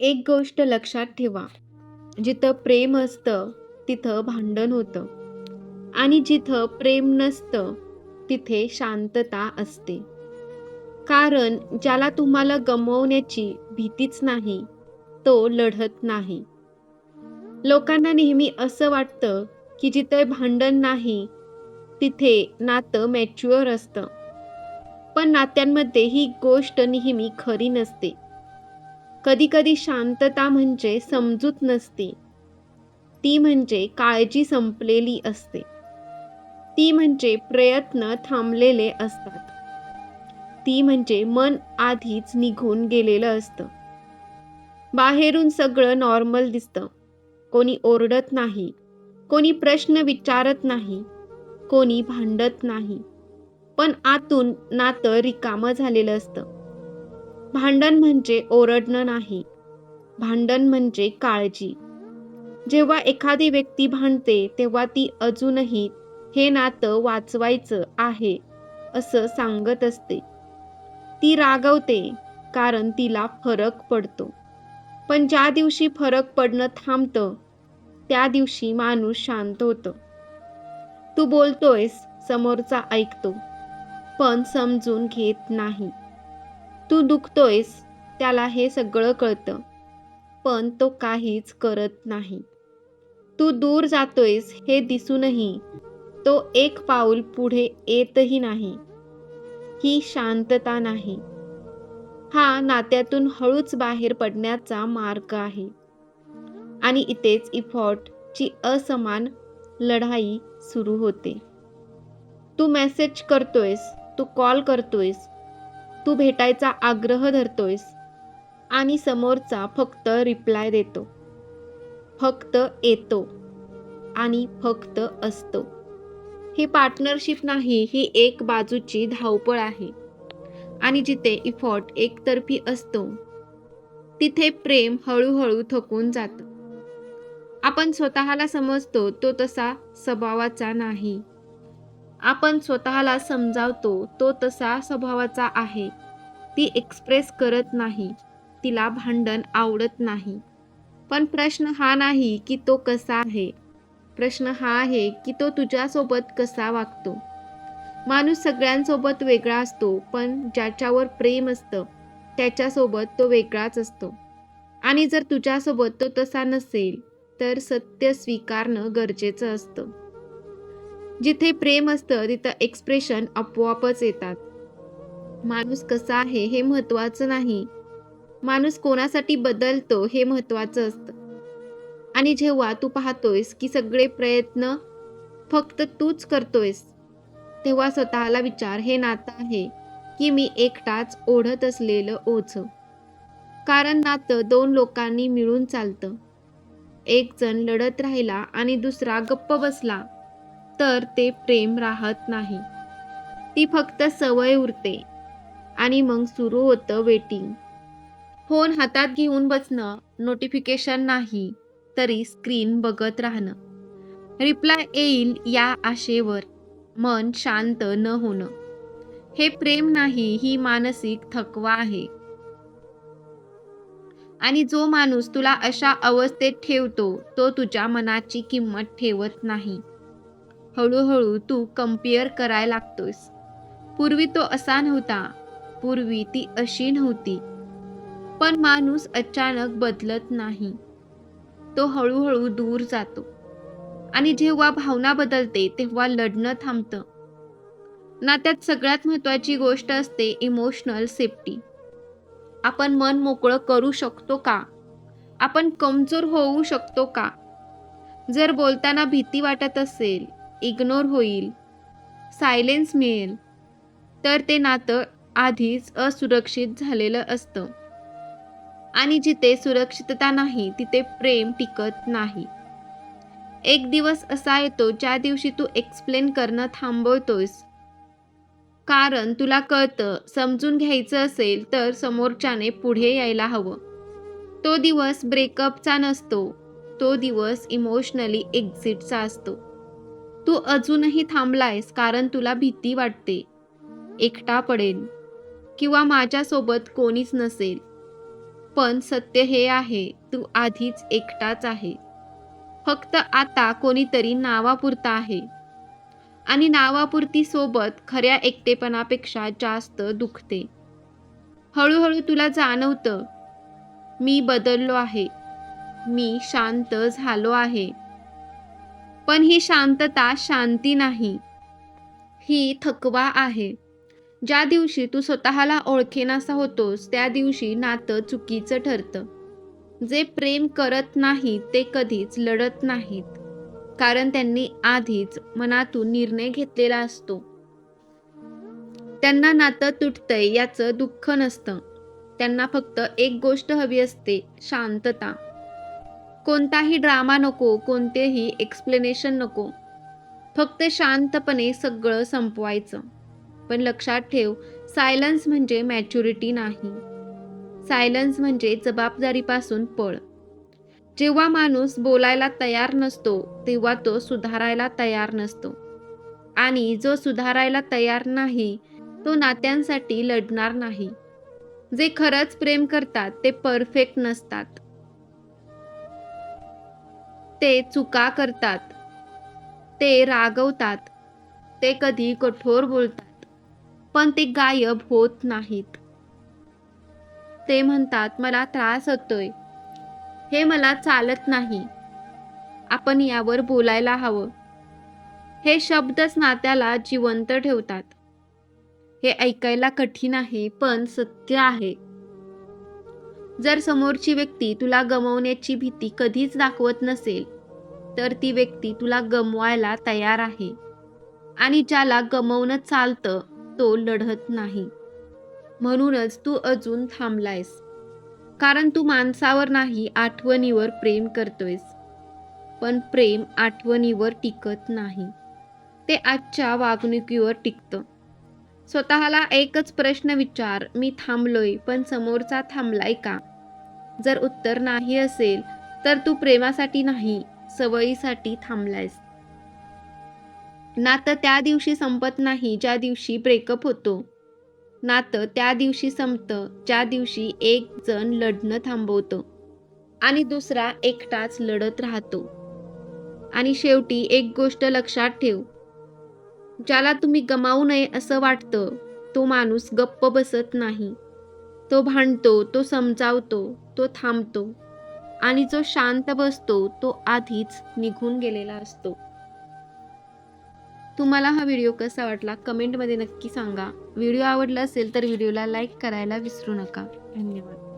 एक गोष्ट लक्षात ठेवा. जिथं प्रेम असतं तिथं भांडण होतं. आणि जिथं प्रेम नसतं तिथे शांतता असते. कारण ज्याला तुम्हाला गमवण्याची भीतीच नाही तो लढत नाही. लोकांना नेहमी असं वाटतं की जिथे भांडण नाही तिथे नातं मॅच्युअर असतं. पण नात्यांमध्ये ही गोष्ट नेहमी खरी नसते. कधीकधी शांतता म्हणजे समजूत नसते. ती म्हणजे काळजी संपलेली असते. ती म्हणजे प्रयत्न थांबलेले असतात. ती म्हणजे मन आधीच निघून गेलेलं असतं. बाहेरून सगळं नॉर्मल दिसतं. कोणी ओरडत नाही. कोणी प्रश्न विचारत नाही. कोणी भांडत नाही. पण आतून नातं रिकामं झालेलं असतं. भांडण म्हणजे ओरडणं नाही. भांडण म्हणजे काळजी. जेव्हा एखादी व्यक्ती भांडते तेव्हा ती अजूनही हे नातं वाचवायचं आहे असं सांगत असते. ती रागवते कारण तिला फरक पडतो. पण ज्या दिवशी फरक पडणं थांबतं त्या दिवशी माणूस शांत होतं. तू बोलतोयस समोरचा ऐकतो पण समजून घेत नाही. तू दुखतोयस त्याला हे सगळं कळतं. पण तो काहीच करत नाही. तू दूर जातोयस हे दिसूनही तो एक पाऊल पुढे येतही नाही. ही शांतता नाही. हा नात्यातून हळूच बाहेर पडण्याचा मार्ग आहे. आणि इथेच इफॉर्टची असमान लढाई सुरू होते. तू मेसेज करतोयस तू कॉल करतोयस तू भेटायचा आग्रह धरतोयस. आणि समोरचा फक्त रिप्लाय देतो. फक्त येतो. आणि फक्त असतो. ही पार्टनरशिप नाही ही एक बाजूची धावपळ आहे. आणि जिथे इफॉर्ट एकतर्फी असतो तिथे प्रेम हळूहळू थकून जातं. आपण स्वतःला समजतो तो तसा स्वभावाचा नाही. आपण स्वतःला समजावतो तो तसा स्वभावाचा आहे. ती एक्सप्रेस करत नाही. तिला भांडण आवडत नाही. पण प्रश्न हा नाही की तो कसा आहे. प्रश्न हा आहे की तो तुझ्यासोबत कसा वागतो. माणूस सगळ्यांसोबत वेगळा असतो पण ज्याच्यावर प्रेम असतं त्याच्यासोबत तो वेगळाच असतो. आणि जर तुझ्यासोबत तो तसा नसेल तर सत्य स्वीकारणं गरजेचं असतं. जिथे प्रेम असतं तिथं एक्सप्रेशन आपोआपच येतात. माणूस कसा आहे हे महत्त्वाचं नाही. माणूस कोणासाठी बदलतो हे महत्त्वाचं असतं. आणि जेव्हा तू पाहतोयस की सगळे प्रयत्न फक्त तूच करतोयस तेव्हा स्वतःला विचार हे नातं आहे की मी एकटाच ओढत असलेलं ओझं. कारण नातं दोन लोकांनी मिळून चालतं. एक जण लढत राहिला आणि दुसरा गप्प बसला. तर ते प्रेम राहत नाही. ती फक्त सवय उरते आणि मग सुरू होतं वेटिंग फोन हातात घेऊन बसणं नोटिफिकेशन नाही तरी स्क्रीन बघत राहणं. रिप्लाय येईल या आशेवर मन शांत न होणं. हे प्रेम नाही ही मानसिक थकवा आहे. आणि जो माणूस तुला अशा अवस्थेत ठेवतो तो तुझ्या मनाची किंमत ठेवत नाही. हळूहळू तू कंपेअर करायला लागतोस पूर्वी तो असा नव्हता. पूर्वी ती अशी नव्हती. पण माणूस अचानक बदलत नाही. तो हळूहळू दूर जातो. आणि जेव्हा भावना बदलते तेव्हा लढणं थांबतं. नात्यात सगळ्यात महत्त्वाची गोष्ट असते इमोशनल सेफ्टी आपण मन मोकळं करू शकतो का? आपण कमजोर होऊ शकतो का? जर बोलताना भीती वाटत असेल इग्नोर होईल. सायलेन्स मिळेल. तर ते नातं आधीच असुरक्षित झालेलं असतं. आणि जिथे सुरक्षितता नाही तिथे प्रेम टिकत नाही. एक दिवस असा येतो ज्या दिवशी तू एक्सप्लेन करणं थांबवतोयस. कारण तुला कळतं समजून घ्यायचं असेल तर समोरच्याने पुढे यायला हवं. तो दिवस ब्रेकअपचा नसतो. तो दिवस इमोशनली एक्झिटचा असतो. तू अजूनही थांबलायस कारण तुला भीती वाटते. एकटा पडेल किंवा माझ्यासोबत कोणीच नसेल. पण सत्य हे आहे तू आधीच एकटाच आहे. फक्त आता कोणीतरी नावापुरता आहे. आणि नावापुरती सोबत खऱ्या एकटेपणापेक्षा जास्त दुखते. हळूहळू तुला जाणवतं मी बदललो आहे. मी शांत झालो आहे. पण ही शांतता शांती नाही. ही थकवा आहे. ज्या दिवशी तू स्वतःला ओळखेनासा होतोस त्या दिवशी नातं चुकीचं ठरतं. जे प्रेम करत नाहीत ते कधीच लढत नाहीत. कारण त्यांनी आधीच मनातून निर्णय घेतलेला असतो. त्यांना नातं तुटतंय याचं दुःख नसतं. त्यांना फक्त एक गोष्ट हवी असते शांतता. कोणताही ड्रामा नको कोणतेही एक्सप्लेनेशन नको. फक्त शांतपणे सगळं संपवायचं. पण लक्षात ठेव सायलन्स म्हणजे मॅच्युरिटी नाही. सायलन्स म्हणजे जबाबदारीपासून पळ. जेव्हा माणूस बोलायला तयार नसतो तेव्हा तो सुधारायला तयार नसतो. आणि जो सुधारायला तयार नाही तो नात्यांसाठी लढणार नाही. जे खरंच प्रेम करतात ते परफेक्ट नसतात. ते चुका करतात. ते रागवतात. ते कधी कठोर बोलतात. पण ते गायब होत नाहीत. ते म्हणतात मला त्रास होतोय. हे मला चालत नाही. आपण यावर बोलायला हवं. हे शब्दच नात्याला जिवंत ठेवतात. हे ऐकायला कठीण आहे पण सत्य आहे. जर समोरची व्यक्ती तुला गमवण्याची भीती कधीच दाखवत नसेल तर ती व्यक्ती तुला गमवायला तयार आहे आणि ज्याला गमवणं चालतं तो लढत नाही. म्हणूनच तू अजून थांबलायस कारण तू माणसावर नाही आठवणीवर प्रेम करतोयस. पण प्रेम आठवणीवर टिकत नाही. ते आजच्या वागणुकीवर टिकतं. स्वतःला एकच प्रश्न विचार मी थांबलोय पण समोरचा थांबलाय का? जर उत्तर नाही असेल तर तू प्रेमासाठी नाही सवयीसाठी थांबलायस. नातं त्या दिवशी संपत नाही ज्या दिवशी ब्रेकअप होतो. नातं त्या दिवशी संपतं ज्या दिवशी एक जण लढणं थांबवतो आणि दुसरा एकटाच लढत राहतो. आणि शेवटी एक गोष्ट लक्षात ठेव ज्याला तुम्ही गमावू नये असं वाटतं तो माणूस गप्प बसत नाही. तो भांडतो तो समजावतो तो थांबतो आणि जो शांत बसतो तो आधीच निघून गेलेला असतो. तुम्हाला हा व्हिडिओ कसा वाटला कमेंटमध्ये नक्की सांगा. व्हिडिओ आवडला असेल तर व्हिडिओला लाईक करायला विसरू नका. धन्यवाद.